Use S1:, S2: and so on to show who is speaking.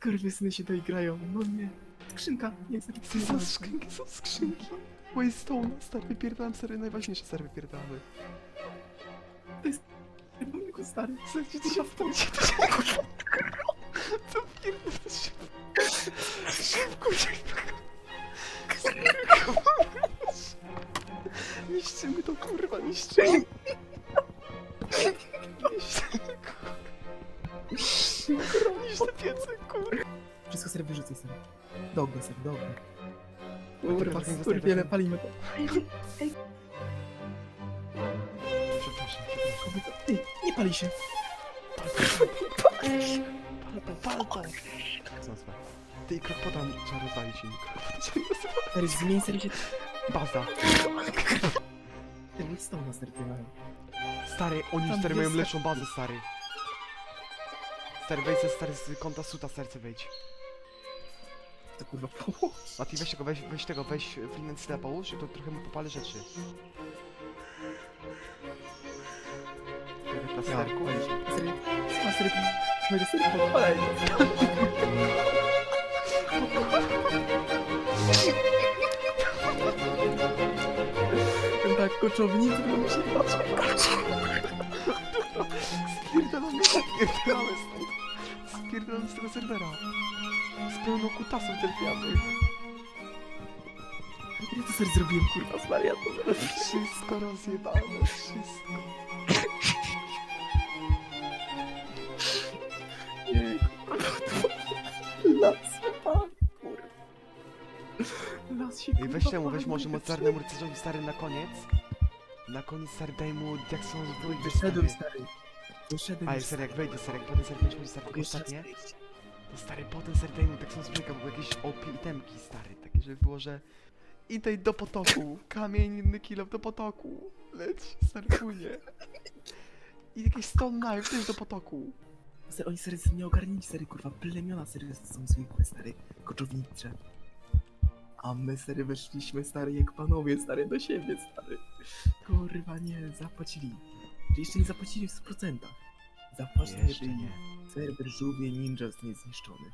S1: Skurwysyny się doigrają, no nie. Skrzynka, nie chcę
S2: Co za skrzynki, są skrzynki. Waystone, stary, wypierdalam sery, najważniejsze sery wypierdalamy.
S1: Pomniku stary.
S2: Słuchajcie, ty się w tym się, to się. Co pierdolasz się? Szybko, szybko. Niszczymy to kurwa, niszczymy. Niszczymy kurwa. Niszczę piece kurwa.
S1: Wszystko sobie wyrzucaj stary. Do ognia stary, do ognia.
S2: Dobra,
S1: Kurwa, skurwiele, palimy to.
S2: Przepraszam, przepraszam.
S1: Kobieto, ty, nie pali się.
S2: Pal to, pal to. Co nazwa? Ty, kropota trzeba rozwalić im. Kropota trzeba rozwalić.
S1: Stary, zmień sobie się...
S2: Baza.
S1: Ten Stone stary ty mają.
S2: Stary, oni
S1: Tam
S2: stary mają
S1: jest-
S2: lepszą bazę, stary. Stary, wejdź ze stary z konta suta serce wejdź.
S1: To kurwa poło.
S2: A ty weź tego, weź, weź tego, weź Flinencyna połóż i to trochę mu popali rzeczy. Trochę
S1: Ja,
S2: plasterku.
S1: pali się. Stary, a stary, będzie stary podpalaj. Tak koczownik, to musi patrzeć.
S2: Spierdalamy, spierdalamy stąd. Spierdalamy z tego serwera. Z pełną kutasą trafiamy.
S1: Ja to sobie zrobiłem, kurwa, z wariatem.
S2: Wszystko rozjebane, wszystko.
S1: Nie, kurwa, las wypali, kurwa. Las się,
S2: Ej,
S1: kurwa,
S2: weź temu, weź
S1: pali,
S2: może mocarnemu rycerzowi stary na koniec. Na koniec stary daj mu jak są zbroi
S1: Wyszedłem, stary. Wyszedłem
S2: A
S1: już,
S2: serio, jak wejdzie serio, jak potem serio stary tylko
S1: Jeszcze raz
S2: ostatnie. To stary, potem serio daj mu tak są bo były jakieś OP itemki stary, takie żeby było, że i tej do potoku, kamień, inny kilo do potoku, leć, stary płynie. I jakieś stone knife też do potoku.
S1: Stary, oni serio są nieogarnięci, stary, kurwa, plemiona serio są zwykłe, stary, koczownicze. A my serio weszliśmy, stary, jak panowie, stary, do siebie, stary. Kurwa, nie, zapłacili. Jeszcze nie zapłacili w 100%. Zapłacili,
S2: Jeszcze
S1: jeżeli
S2: nie.
S1: serwer żółwie ninja zostanie zniszczony.